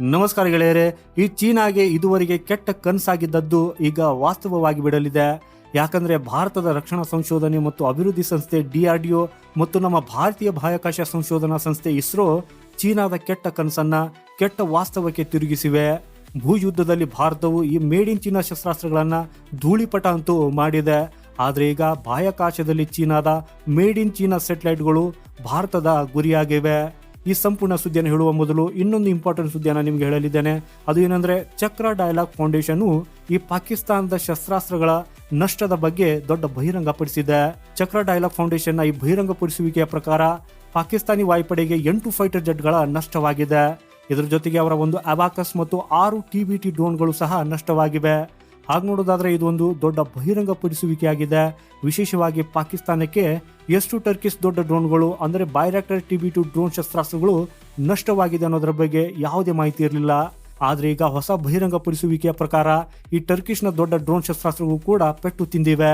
ನಮಸ್ಕಾರ ಗೆಳೆಯರೆ, ಈ ಚೀನಾಗೆ ಇದುವರೆಗೆ ಕೆಟ್ಟ ಕನಸಾಗಿದ್ದದ್ದು ಈಗ ವಾಸ್ತವವಾಗಿ ಬಿಡಲಿದೆ. ಯಾಕಂದ್ರೆ ಭಾರತದ ರಕ್ಷಣಾ ಸಂಶೋಧನೆ ಮತ್ತು ಅಭಿವೃದ್ಧಿ ಸಂಸ್ಥೆ ಡಿಆರ್ಡಿಒ ಮತ್ತು ನಮ್ಮ ಭಾರತೀಯ ಬಾಹ್ಯಾಕಾಶ ಸಂಶೋಧನಾ ಸಂಸ್ಥೆ ಇಸ್ರೋ ಚೀನಾದ ಕೆಟ್ಟ ಕನಸನ್ನ ಕೆಟ್ಟ ವಾಸ್ತವಕ್ಕೆ ತಿರುಗಿಸಿವೆ. ಭೂಯುದ್ಧದಲ್ಲಿ ಭಾರತವು ಈ ಮೇಡ್ ಇನ್ ಚೀನಾ ಶಸ್ತ್ರಾಸ್ತ್ರಗಳನ್ನ ಧೂಳಿಪಟ ಅಂತೂ ಮಾಡಿದೆ. ಆದರೆ ಈಗ ಬಾಹ್ಯಾಕಾಶದಲ್ಲಿ ಚೀನಾದ ಮೇಡ್ ಇನ್ ಚೀನಾ ಸೆಟಲೈಟ್ಗಳು ಭಾರತದ ಗುರಿಯಾಗಿವೆ. ಈ ಸಂಪೂರ್ಣ ಸುದ್ದಿಯನ್ನು ಹೇಳುವ ಮೊದಲು ಇನ್ನೊಂದು ಇಂಪಾರ್ಟೆಂಟ್ ಸುದ್ದಿಯನ್ನು ನಿಮಗೆ ಹೇಳಲಿದ್ದೇನೆ. ಅದು ಏನಂದ್ರೆ ಚಕ್ರ ಡೈಲಾಗ್ ಫೌಂಡೇಶನ್ ಈ ಪಾಕಿಸ್ತಾನದ ಶಸ್ತ್ರಾಸ್ತ್ರಗಳ ನಷ್ಟದ ಬಗ್ಗೆ ದೊಡ್ಡ ಬಹಿರಂಗಪಡಿಸಿದೆ. ಚಕ್ರ ಡೈಲಾಗ್ ಫೌಂಡೇಶನ್ ಈ ಬಹಿರಂಗಪಡಿಸುವಿಕೆಯ ಪ್ರಕಾರ ಪಾಕಿಸ್ತಾನಿ ವಾಯುಪಡೆಗೆ ಎಂಟು ಫೈಟರ್ ಜೆಟ್ಗಳ ನಷ್ಟವಾಗಿದೆ. ಇದರ ಜೊತೆಗೆ ಅವರ ಒಂದು ಅಬಾಕಸ್ ಮತ್ತು ಆರು ಟಿಬಿಟಿ ಡ್ರೋನ್ಗಳು ಸಹ ನಷ್ಟವಾಗಿವೆ. ಹಾಗೆ ನೋಡೋದಾದ್ರೆ ಇದೊಂದು ದೊಡ್ಡ ಬಹಿರಂಗ ಬಹಿರಂಗಪಡಿಸುವಿಕೆಯಾಗಿದೆ ವಿಶೇಷವಾಗಿ ಪಾಕಿಸ್ತಾನಕ್ಕೆ ಎಷ್ಟು ಟರ್ಕಿಸ್ ದೊಡ್ಡ ಡ್ರೋನ್ಗಳು ಅಂದರೆ Bayraktar T B two drone ಶಸ್ತ್ರಾಸ್ತ್ರಗಳು ನಷ್ಟವಾಗಿದೆ ಅನ್ನೋದರ ಬಗ್ಗೆ ಯಾವುದೇ ಮಾಹಿತಿ ಇರಲಿಲ್ಲ. ಆದರೆ ಈಗ ಹೊಸ ಬಹಿರಂಗಪಡಿಸುವಿಕೆಯ ಪ್ರಕಾರ ಈ ಟರ್ಕಿಶ್ನ ದೊಡ್ಡ ಡ್ರೋನ್ ಶಸ್ತ್ರಾಸ್ತ್ರಗಳು ಕೂಡ ಪೆಟ್ಟು ತಿಂದಿವೆ.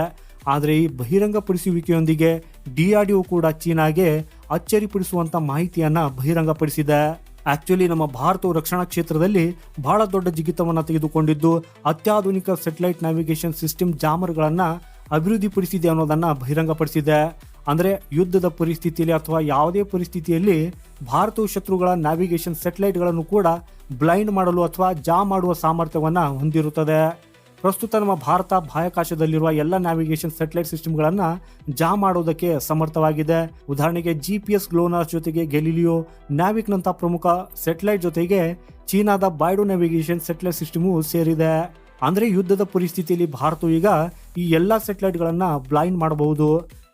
ಆದರೆ ಈ ಬಹಿರಂಗಪಡಿಸುವಿಕೆಯೊಂದಿಗೆ ಡಿಆರ್ಡಿಒ ಕೂಡ ಚೀನಾಗೆ ಅಚ್ಚರಿಪಡಿಸುವಂಥ ಮಾಹಿತಿಯನ್ನು ಬಹಿರಂಗಪಡಿಸಿದೆ. ಆಕ್ಚುಲಿ ನಮ್ಮ ಭಾರತವು ರಕ್ಷಣಾ ಕ್ಷೇತ್ರದಲ್ಲಿ ಬಹಳ ದೊಡ್ಡ ಜಿಗಿತವನ್ನು ತೆಗೆದುಕೊಂಡಿದ್ದು, ಅತ್ಯಾಧುನಿಕ ಸೆಟಲೈಟ್ ನ್ಯಾವಿಗೇಷನ್ ಸಿಸ್ಟಮ್ ಜಾಮರ್ಗಳನ್ನ ಅಭಿವೃದ್ಧಿಪಡಿಸಿದೆ ಅನ್ನೋದನ್ನ ಬಹಿರಂಗಪಡಿಸಿದೆ. ಅಂದ್ರೆ ಯುದ್ಧದ ಪರಿಸ್ಥಿತಿಯಲ್ಲಿ ಅಥವಾ ಯಾವುದೇ ಪರಿಸ್ಥಿತಿಯಲ್ಲಿ ಭಾರತವು ಶತ್ರುಗಳ ನ್ಯಾವಿಗೇಷನ್ ಸೆಟಲೈಟ್ಗಳನ್ನು ಕೂಡ ಬ್ಲೈಂಡ್ ಮಾಡಲು ಅಥವಾ ಜಾ ಮಾಡುವ ಸಾಮರ್ಥ್ಯವನ್ನು ಹೊಂದಿರುತ್ತದೆ. ಪ್ರಸ್ತುತ ನಮ್ಮ ಭಾರತ ಬಾಹ್ಯಾಕಾಶದಲ್ಲಿರುವ ಎಲ್ಲ ನ್ಯಾವಿಗೇಷನ್ ಸೆಟಲೈಟ್ ಸಿಸ್ಟಮ್ಗಳನ್ನು ಜಾ ಮಾಡೋದಕ್ಕೆ ಸಮರ್ಥವಾಗಿದೆ. ಉದಾಹರಣೆಗೆ ಜಿ ಪಿ ಎಸ್ ಗ್ಲೋನಾರ್ ಜೊತೆಗೆ ಗೆಲಿಲಿಯೋ ನ್ಯಾವಿಕ್ನಂಥ ಪ್ರಮುಖ ಸೆಟಲೈಟ್ ಜೊತೆಗೆ ಚೀನಾದ ಬೈಡೋ ನ್ಯಾವಿಗೇಷನ್ ಸೆಟಲೈಟ್ ಸಿಸ್ಟಮು ಸೇರಿದೆ. ಅಂದ್ರೆ ಯುದ್ಧದ ಪರಿಸ್ಥಿತಿಯಲ್ಲಿ ಭಾರತವು ಈಗ ಈ ಎಲ್ಲ ಸೆಟಲೈಟ್ಗಳನ್ನ ಬ್ಲೈಂಡ್ ಮಾಡಬಹುದು.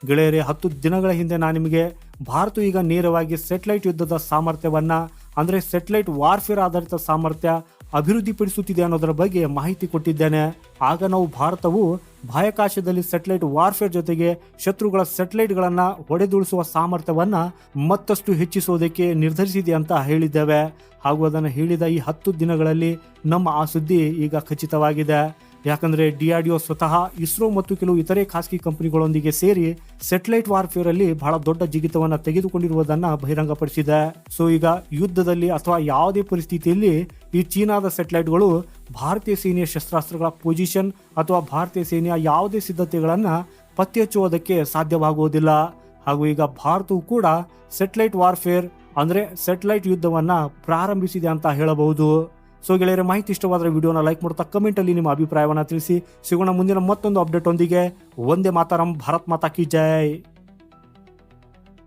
ಗೆಳೆಯರೆ, ಹತ್ತು ದಿನಗಳ ಹಿಂದೆ ನಾನು ನಿಮಗೆ ಭಾರತ ಈಗ ನೇರವಾಗಿ ಸೆಟಲೈಟ್ ಯುದ್ಧದ ಸಾಮರ್ಥ್ಯವನ್ನ, ಅಂದ್ರೆ ಸೆಟಲೈಟ್ ವಾರ್ಫೇರ್ ಆಧಾರಿತ ಸಾಮರ್ಥ್ಯ ಅಭಿವೃದ್ಧಿಪಡಿಸುತ್ತಿದೆ ಅನ್ನೋದರ ಬಗ್ಗೆ ಮಾಹಿತಿ ಕೊಟ್ಟಿದ್ದೇನೆ. ಆಗ ನಾವು ಭಾರತವು ಬಾಹ್ಯಾಕಾಶದಲ್ಲಿ ಸೆಟಲೈಟ್ ವಾರ್ಫೇರ್ ಜೊತೆಗೆ ಶತ್ರುಗಳ ಸೆಟಲೈಟ್ಗಳನ್ನ ಹೊಡೆದುಳಿಸುವ ಸಾಮರ್ಥ್ಯವನ್ನ ಮತ್ತಷ್ಟು ಹೆಚ್ಚಿಸುವುದಕ್ಕೆ ನಿರ್ಧರಿಸಿದೆ ಅಂತ ಹೇಳಿದ್ದೇವೆ. ಹಾಗೂ ಅದನ್ನು ಹೇಳಿದ ಈ ಹತ್ತು ದಿನಗಳಲ್ಲಿ ನಮ್ಮ ಆ ಸುದ್ದಿ ಈಗ ಖಚಿತವಾಗಿದೆ. ಯಾಕಂದ್ರೆ ಡಿಆರ್ಡಿಒ ಸ್ವತಃ ಇಸ್ರೋ ಮತ್ತು ಕೆಲವು ಇತರೆ ಖಾಸಗಿ ಕಂಪನಿಗಳೊಂದಿಗೆ ಸೇರಿ ಸೆಟಲೈಟ್ ವಾರ್ಫೇರ್ ಅಲ್ಲಿ ಬಹಳ ದೊಡ್ಡ ಜಿಗಿತವನ್ನ ತೆಗೆದುಕೊಂಡಿರುವುದನ್ನು ಬಹಿರಂಗಪಡಿಸಿದೆ. ಸೊ ಈಗ ಯುದ್ಧದಲ್ಲಿ ಅಥವಾ ಯಾವುದೇ ಪರಿಸ್ಥಿತಿಯಲ್ಲಿ ಈ ಚೀನಾದ ಸೆಟಲೈಟ್ಗಳು ಭಾರತೀಯ ಸೇನೆಯ ಶಸ್ತ್ರಾಸ್ತ್ರಗಳ ಪೊಸಿಷನ್ ಅಥವಾ ಭಾರತೀಯ ಸೇನೆಯ ಯಾವುದೇ ಸಿದ್ಧತೆಗಳನ್ನು ಪತ್ತೆ ಹಚ್ಚುವುದಕ್ಕೆ ಸಾಧ್ಯವಾಗುವುದಿಲ್ಲ. ಹಾಗೂ ಈಗ ಭಾರತವು ಕೂಡ ಸೆಟಲೈಟ್ ವಾರ್ಫೇರ್ ಅಂದ್ರೆ ಸೆಟಲೈಟ್ ಯುದ್ಧವನ್ನ ಪ್ರಾರಂಭಿಸಿದೆ ಅಂತ ಹೇಳಬಹುದು. ಸೊ ಗೆಳೆಯರ, ಮಾಹಿತಿ ಇಷ್ಟವಾದರೆ ವಿಡಿಯೋನ ಲೈಕ್ ಮಾಡ್ತಾ ಕಮೆಂಟಲ್ಲಿ ನಿಮ್ಮ ಅಭಿಪ್ರಾಯವನ್ನ ತಿಳಿಸಿ. ಸಿಗೋಣ ಮುಂದಿನ ಮತ್ತೊಂದು ಅಪ್ಡೇಟ್ ಒಂದಿಗೆ ಒಂದೇ ಮಾತಾರಂ, ಭಾರತ್ ಮಾತಾ ಕಿ ಜೈ.